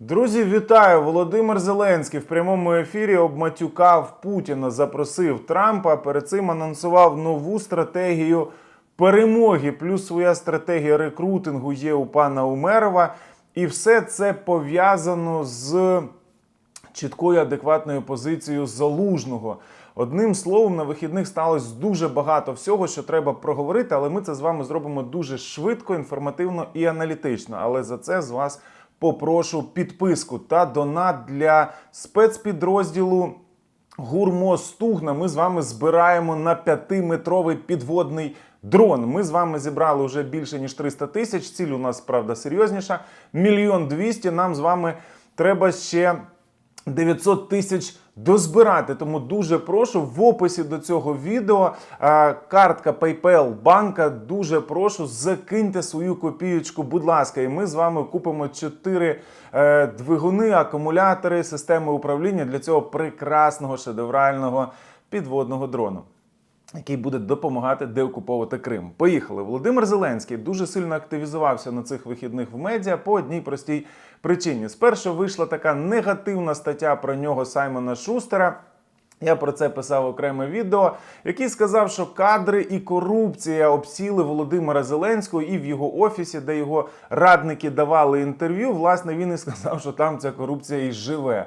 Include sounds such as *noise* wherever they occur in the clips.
Друзі, вітаю! Володимир Зеленський в прямому ефірі обматюкав Путіна, запросив Трампа. Перед цим анонсував нову стратегію перемоги. Плюс своя стратегія рекрутингу є у пана Умерова. І все це пов'язано з чіткою адекватною позицією залужного. Одним словом, на вихідних сталося дуже багато всього, що треба проговорити, але ми це з вами зробимо дуже швидко, інформативно і аналітично. Але за це з вас попрошу підписку та донат для спецпідрозділу Гурмо Стугна. Ми з вами збираємо на 5-метровий підводний дрон. Ми з вами зібрали вже більше ніж 300 тисяч. Ціль у нас правда серйозніша. Мільйон двісті. Нам з вами треба ще 900 тисяч дозбирати. Тому дуже прошу в описі до цього відео е, картка PayPal банка. Дуже прошу закиньте свою копієчку, будь ласка, і ми з вами купимо 4 е, двигуни, акумулятори, системи управління для цього прекрасного шедеврального підводного дрону який буде допомагати деокуповувати Крим. Поїхали. Володимир Зеленський дуже сильно активізувався на цих вихідних в медіа по одній простій причині. Спершу вийшла така негативна стаття про нього Саймона Шустера. Я про це писав окреме відео, який сказав, що кадри і корупція обсіли Володимира Зеленського і в його офісі, де його радники давали інтерв'ю. Власне, він і сказав, що там ця корупція і живе.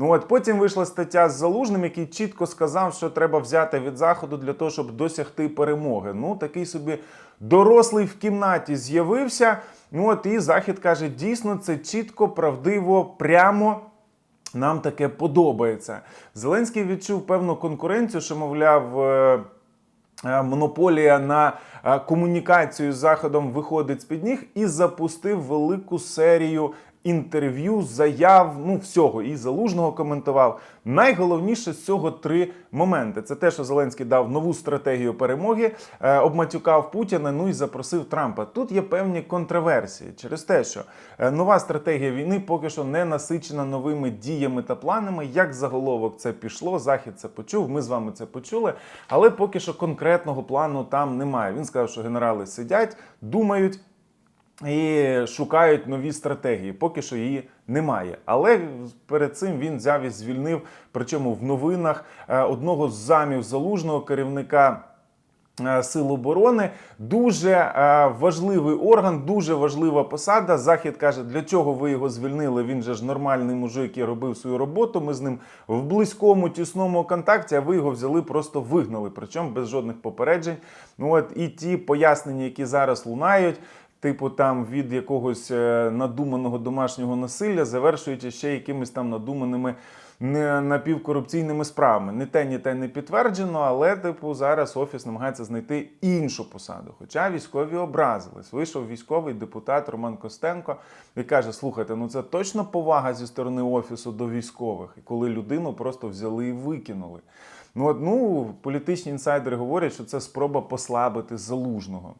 Ну от потім вийшла стаття з залужним, який чітко сказав, що треба взяти від заходу для того, щоб досягти перемоги. Ну такий собі дорослий в кімнаті з'явився. Ну от і захід каже: дійсно, це чітко, правдиво, прямо. Нам таке подобається. Зеленський відчув певну конкуренцію, що, мовляв, е, е, монополія на е, комунікацію з заходом виходить з під ніг і запустив велику серію інтерв'ю, заяв, ну всього і залужного коментував. Найголовніше з цього три моменти: це те, що Зеленський дав нову стратегію перемоги, е, обматюкав Путіна. Ну і запросив Трампа. Тут є певні контроверсії через те, що е, нова стратегія війни поки що не насичена новими діями та планами. Як заголовок це пішло, захід це почув. Ми з вами це почули, але поки що конкретного плану там немає. Він сказав, що генерали сидять, думають і шукають нові стратегії. Поки що її немає. Але перед цим він взяв і звільнив, причому в новинах е, одного з замів залужного керівника. е, Сил оборони дуже е, важливий орган, дуже важлива посада. Захід каже, для чого ви його звільнили? Він же ж нормальний мужик, який робив свою роботу. Ми з ним в близькому тісному контакті. А ви його взяли, просто вигнали. Причому без жодних попереджень. Ну от і ті пояснення, які зараз лунають, типу там від якогось е, надуманого домашнього насилля, завершуючи ще якимись там надуманими не- напівкорупційними справами. Не те, ні те не підтверджено, але типу зараз офіс намагається знайти іншу посаду. Хоча військові образились. Вийшов військовий депутат Роман Костенко і каже: слухайте, ну це точно повага зі сторони офісу до військових, коли людину просто взяли і викинули. Ну, от, ну, політичні інсайдери говорять, що це спроба послабити залужного.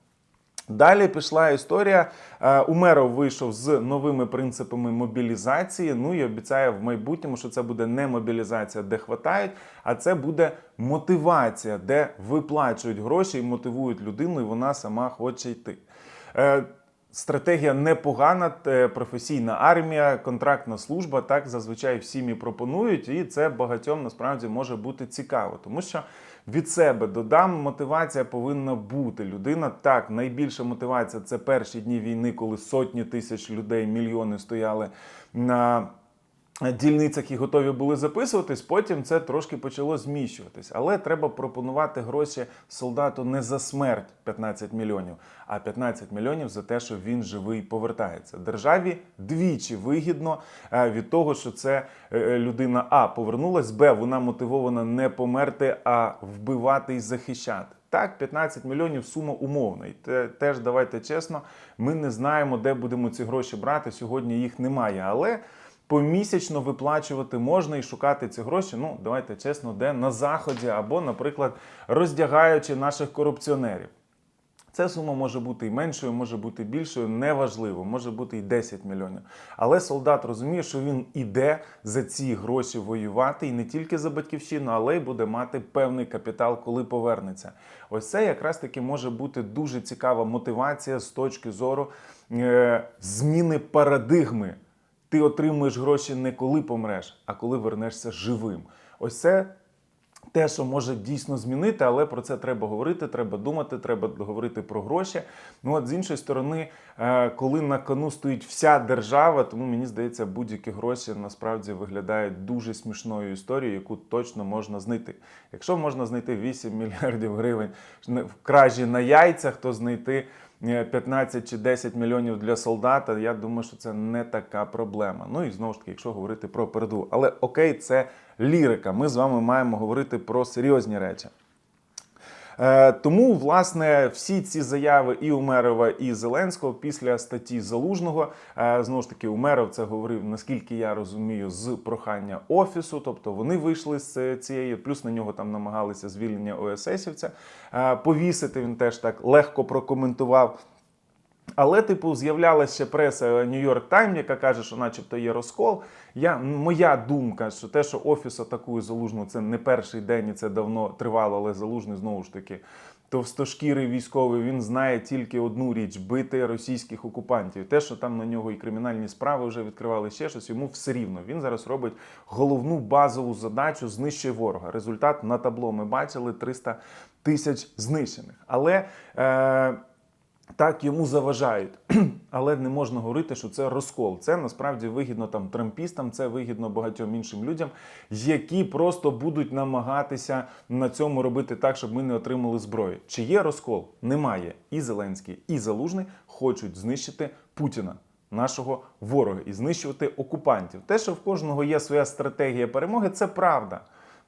Далі пішла історія. Е, Умеров вийшов з новими принципами мобілізації. Ну і обіцяє в майбутньому, що це буде не мобілізація, де хватають, а це буде мотивація, де виплачують гроші і мотивують людину, і вона сама хоче йти. Е, Стратегія непогана, професійна армія, контрактна служба. Так зазвичай всім і пропонують, і це багатьом насправді може бути цікаво, тому що від себе додам, мотивація повинна бути. Людина так, найбільша мотивація це перші дні війни, коли сотні тисяч людей, мільйони стояли на дільницях і готові були записуватись. Потім це трошки почало зміщуватись. Але треба пропонувати гроші солдату не за смерть 15 мільйонів, а 15 мільйонів за те, що він живий повертається. Державі двічі вигідно е, від того, що це е, людина А повернулась, Б вона мотивована не померти, а вбивати і захищати. Так, 15 мільйонів сума умовна. І те, теж давайте чесно, ми не знаємо, де будемо ці гроші брати. Сьогодні їх немає. Але помісячно виплачувати можна і шукати ці гроші. Ну, давайте чесно, де на заході, або, наприклад, роздягаючи наших корупціонерів. Ця сума може бути і меншою, може бути більшою, неважливо, може бути і 10 мільйонів. Але солдат розуміє, що він іде за ці гроші воювати і не тільки за батьківщину, але й буде мати певний капітал, коли повернеться. Ось це якраз таки може бути дуже цікава мотивація з точки зору е, зміни парадигми Ти отримуєш гроші не коли помреш, а коли вернешся живим. Ось це те, що може дійсно змінити, але про це треба говорити, треба думати, треба говорити про гроші. Ну от з іншої сторони, е, коли на кону стоїть вся держава, тому мені здається, будь-які гроші насправді виглядають дуже смішною історією, яку точно можна знайти. Якщо можна знайти 8 *laughs* мільярдів гривень в кражі на яйцях, то знайти. Е, 15 чи 10 мільйонів для солдата, я думаю, що це не така проблема. Ну і знову ж таки, якщо говорити про передову. Але окей, це лірика. Ми з вами маємо говорити про серйозні речі. Е, Тому, власне, всі ці заяви і Умерова, і Зеленського після статті Залужного е, знову ж таки, Умеров це говорив, наскільки я розумію, з прохання офісу. Тобто вони вийшли з цієї, плюс на нього там намагалися звільнення ОССівця е, повісити. Він теж так легко прокоментував. Але, типу, з'являлася преса Нью-Йорк Тайм, яка каже, що начебто є розкол. Я, моя думка, що те, що офіс атакує залужну, це не перший день і це давно тривало, але залужний знову ж таки. Товстошкірий військовий він знає тільки одну річ бити російських окупантів. Те, що там на нього і кримінальні справи вже відкривали ще щось, йому все рівно. Він зараз робить головну базову задачу знищує ворога. Результат на табло ми бачили 300 тисяч знищених. Але е, так йому заважають, *clears throat* але не можна говорити, що це розкол. Це насправді вигідно там трампістам, це вигідно багатьом іншим людям, які просто будуть намагатися на цьому робити так, щоб ми не отримали зброю. Чи є розкол? Немає. І Зеленський, і Залужний хочуть знищити Путіна. Нашого ворога і знищувати окупантів. Те, що в кожного є своя стратегія перемоги, це правда.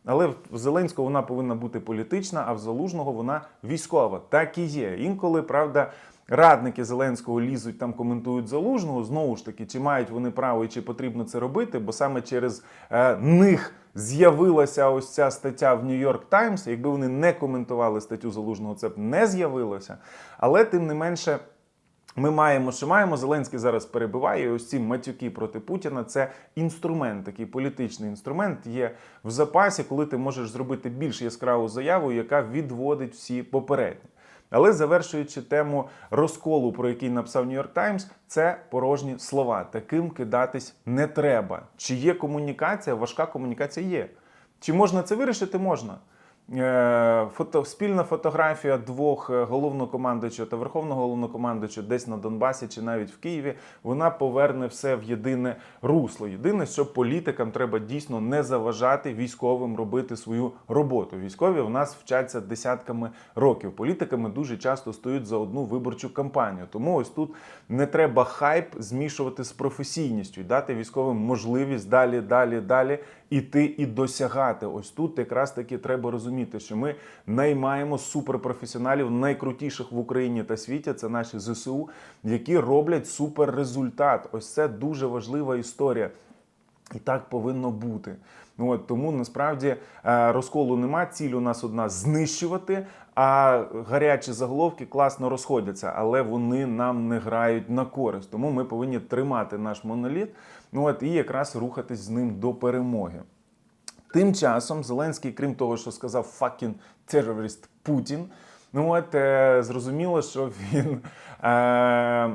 Але в Зеленського вона повинна бути політична, а в Залужного вона військова. Так і є. Інколи, правда, радники Зеленського лізуть там, коментують залужного. Знову ж таки, чи мають вони право і чи потрібно це робити, бо саме через е, них з'явилася ось ця стаття в Нью-Йорк Таймс. Якби вони не коментували статтю залужного, це б не з'явилося. Але тим не менше. Ми маємо, що маємо. Зеленський зараз перебиває. І ось ці матюки проти Путіна. Це інструмент, такий політичний інструмент є в запасі, коли ти можеш зробити більш яскраву заяву, яка відводить всі попередні. Але завершуючи тему розколу, про який написав Нью-Йорк Таймс, це порожні слова. Таким кидатись не треба. Чи є комунікація? Важка комунікація є. Чи можна це вирішити? Можна. Е, Фото, спільна фотографія двох е, головнокомандуючого та верховного головнокомандуючого десь на Донбасі чи навіть в Києві, вона поверне все в єдине русло. Єдине, що політикам треба дійсно не заважати військовим робити свою роботу. Військові в нас вчаться десятками років. Політиками дуже часто стоять за одну виборчу кампанію. Тому ось тут не треба хайп змішувати з професійністю дати військовим можливість далі, далі, далі іти і досягати. Ось тут якраз таки треба розуміти, що ми наймаємо суперпрофесіоналів, найкрутіших в Україні та світі. Це наші ЗСУ, які роблять суперрезультат. Ось це дуже важлива історія. І так повинно бути. От тому насправді е, розколу нема. Ціль у нас одна знищувати. А гарячі заголовки класно розходяться, але вони нам не грають на користь. Тому ми повинні тримати наш моноліт. От і якраз рухатись з ним до перемоги. Тим часом Зеленський, крім того, що сказав fucking terrorist Путін, ну от е, зрозуміло, що він. Е,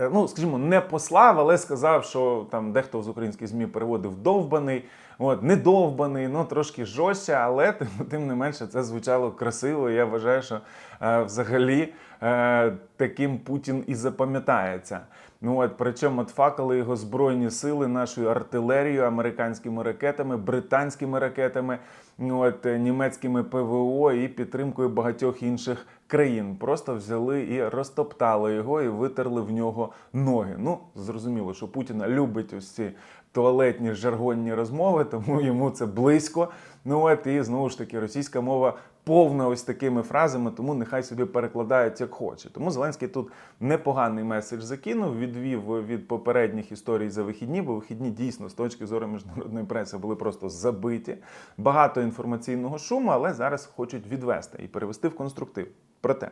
Е, ну, скажімо, не послав, але сказав, що там дехто з українських ЗМІ переводив довбаний, от не довбаний, ну трошки жорстче, але тим, тим не менше це звучало красиво. Я вважаю, що е, взагалі е, таким Путін і запам'ятається. Ну от причому факали його збройні сили, нашою артилерією, американськими ракетами, британськими ракетами, ну от е, німецькими ПВО і підтримкою багатьох інших країн. Просто взяли і розтоптали його і витерли в нього ноги. Ну зрозуміло, що Путіна любить ось ці туалетні жаргонні розмови, тому йому це близько. Ну от і знову ж таки російська мова повна ось такими фразами, тому нехай собі перекладають як хоче. Тому Зеленський тут непоганий меседж закинув, відвів від попередніх історій за вихідні, бо вихідні дійсно з точки зору міжнародної преси були просто забиті. Багато інформаційного шуму, але зараз хочуть відвести і перевести в конструктив. Проте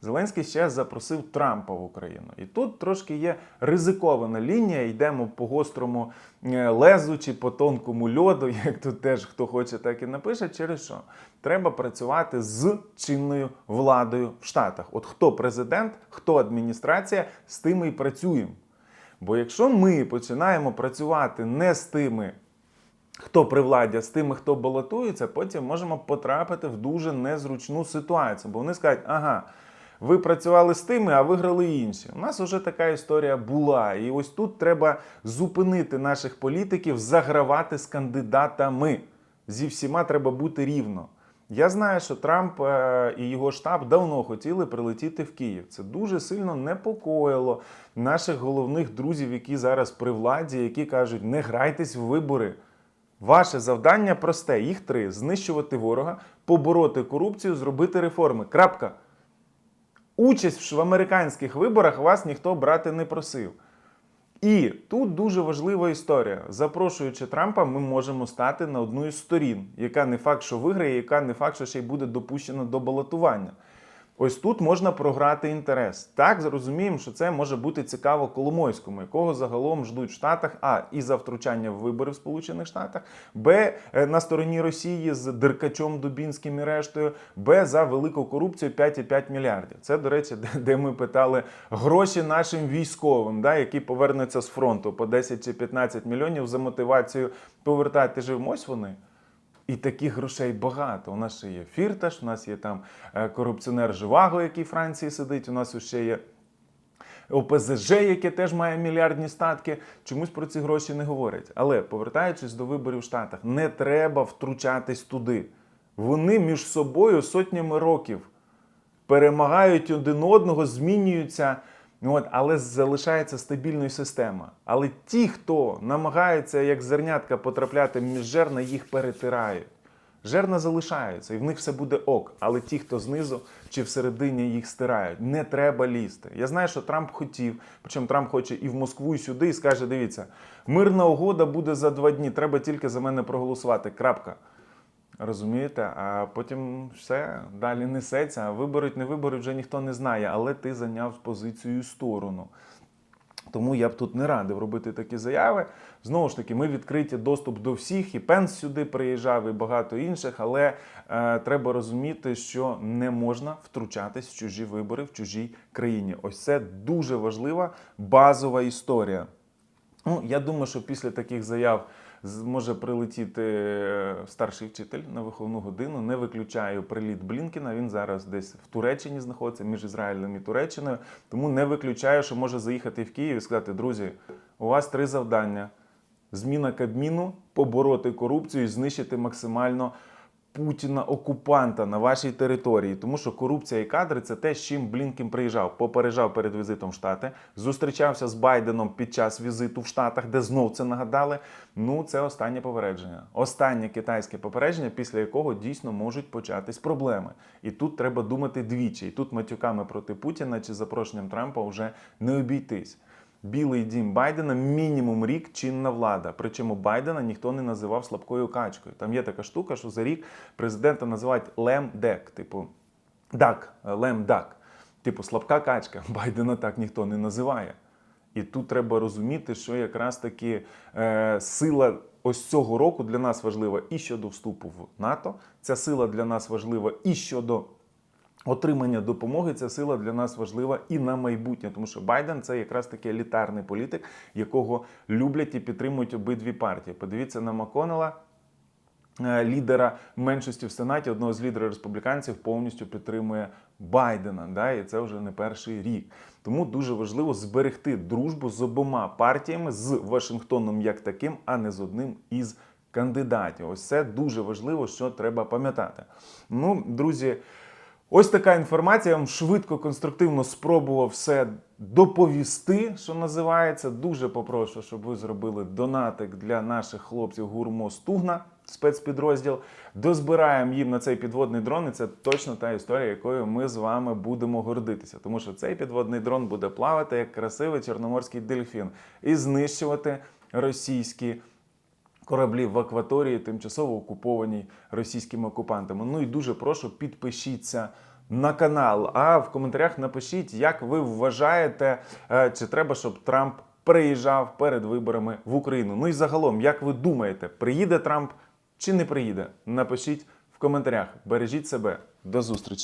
Зеленський ще запросив Трампа в Україну, і тут трошки є ризикована лінія. Йдемо по гострому е, лезу чи по тонкому льоду, *laughs* як тут теж хто хоче, так і напише. Через що треба працювати з чинною владою в Штатах. От хто президент, хто адміністрація, з тими і працюємо. Бо якщо ми починаємо працювати не з тими, хто при владі, а з тими, хто балотується, потім можемо потрапити в дуже незручну ситуацію. Бо вони скажуть, ага. Ви працювали з тими, а виграли інші. У нас вже така історія була. І ось тут треба зупинити наших політиків, загравати з кандидатами. Зі всіма треба бути рівно. Я знаю, що Трамп е, і його штаб давно хотіли прилетіти в Київ. Це дуже сильно непокоїло наших головних друзів, які зараз при владі, які кажуть, не грайтесь в вибори. Ваше завдання просте: їх три: знищувати ворога, побороти корупцію, зробити реформи. Крапка. Участь в американських виборах вас ніхто брати не просив. І тут дуже важлива історія. Запрошуючи Трампа, ми можемо стати на одну із сторін, яка не факт, що виграє, яка не факт, що ще й буде допущена до балотування. Ось тут можна програти інтерес. Так зрозуміємо, що це може бути цікаво Коломойському, якого загалом ждуть в Штатах, а і за втручання в вибори в Сполучених Штатах, Б е, на стороні Росії з Деркачом Дубінським і рештою, Б за велику корупцію 5,5 мільярдів. Це, до речі, де, ми питали гроші нашим військовим, да, які повернуться з фронту по 10 чи 15 мільйонів за мотивацію повертати живим. Ось вони. І таких грошей багато. У нас ще є Фірташ, у нас є там е, корупціонер Живаго, який в Франції сидить. У нас ще є ОПЗЖ, яке теж має мільярдні статки. Чомусь про ці гроші не говорять. Але повертаючись до виборів в Штатах, не треба втручатись туди. Вони між собою сотнями років перемагають один одного, змінюються. От, але залишається стабільною система. Але ті, хто намагається як зернятка потрапляти між жерна, їх перетирають. Жерна залишаються, і в них все буде ок. Але ті, хто знизу чи всередині їх стирають, не треба лізти. Я знаю, що Трамп хотів, причому Трамп хоче і в Москву, і сюди, і скаже: дивіться, мирна угода буде за два дні. Треба тільки за мене проголосувати. Крапка. Розумієте? А потім все далі несеться. А виборуть, не виборуть, вже ніхто не знає, але ти зайняв позицію сторону. Тому я б тут не радив робити такі заяви. Знову ж таки, ми відкриті доступ до всіх, і Пенс сюди приїжджав, і багато інших. Але е, треба розуміти, що не можна втручатись в чужі вибори в чужій країні. Ось це дуже важлива базова історія. Ну, я думаю, що після таких заяв може прилетіти е, старший вчитель на виховну годину. Не виключаю приліт Блінкіна. Він зараз десь в Туреччині знаходиться між Ізраїлем і Туреччиною. Тому не виключаю, що може заїхати в Київ і сказати: друзі, у вас три завдання: зміна Кабміну, побороти корупцію і знищити максимально. Путіна окупанта на вашій території, тому що корупція і кадри це те, з чим Блінкін приїжджав. Попереджав перед візитом в Штати, зустрічався з Байденом під час візиту в Штатах, де знов це нагадали. Ну, це останнє попередження. Останнє китайське попередження, після якого дійсно можуть початись проблеми. І тут треба думати двічі. І тут матюками проти Путіна чи запрошенням Трампа вже не обійтись. Білий дім Байдена мінімум рік чинна влада. Причому Байдена ніхто не називав слабкою качкою. Там є така штука, що за рік президента називають лем-дек, типу дак, лем-дак. Типу слабка качка. *laughs* Байдена так ніхто не називає. І тут треба розуміти, що якраз таки е, сила ось цього року для нас важлива і щодо вступу в НАТО. Ця сила для нас важлива і щодо Отримання допомоги ця сила для нас важлива і на майбутнє, тому що Байден це якраз таки елітарний політик, якого люблять і підтримують обидві партії. Подивіться на Маконела, е, лідера меншості в Сенаті, одного з лідерів республіканців, повністю підтримує Байдена. Да, і це вже не перший рік. Тому дуже важливо зберегти дружбу з обома партіями, з Вашингтоном як таким, а не з одним із кандидатів. Ось це дуже важливо, що треба пам'ятати. Ну, друзі. Ось така інформація. Я вам швидко, конструктивно спробував все доповісти, що називається. Дуже попрошу, щоб ви зробили донатик для наших хлопців гурмо Стугна, спецпідрозділ. Дозбираємо їм на цей підводний дрон. І це точно та історія, якою ми з вами будемо гордитися. Тому що цей підводний дрон буде плавати як красивий чорноморський дельфін і знищувати російські кораблі в акваторії, тимчасово окупованій російськими окупантами. Ну і дуже прошу підпишіться. На канал, а в коментарях напишіть, як ви вважаєте, е, чи треба, щоб Трамп приїжджав перед виборами в Україну. Ну і загалом, як ви думаєте, приїде Трамп чи не приїде? Напишіть в коментарях. Бережіть себе. До зустрічі.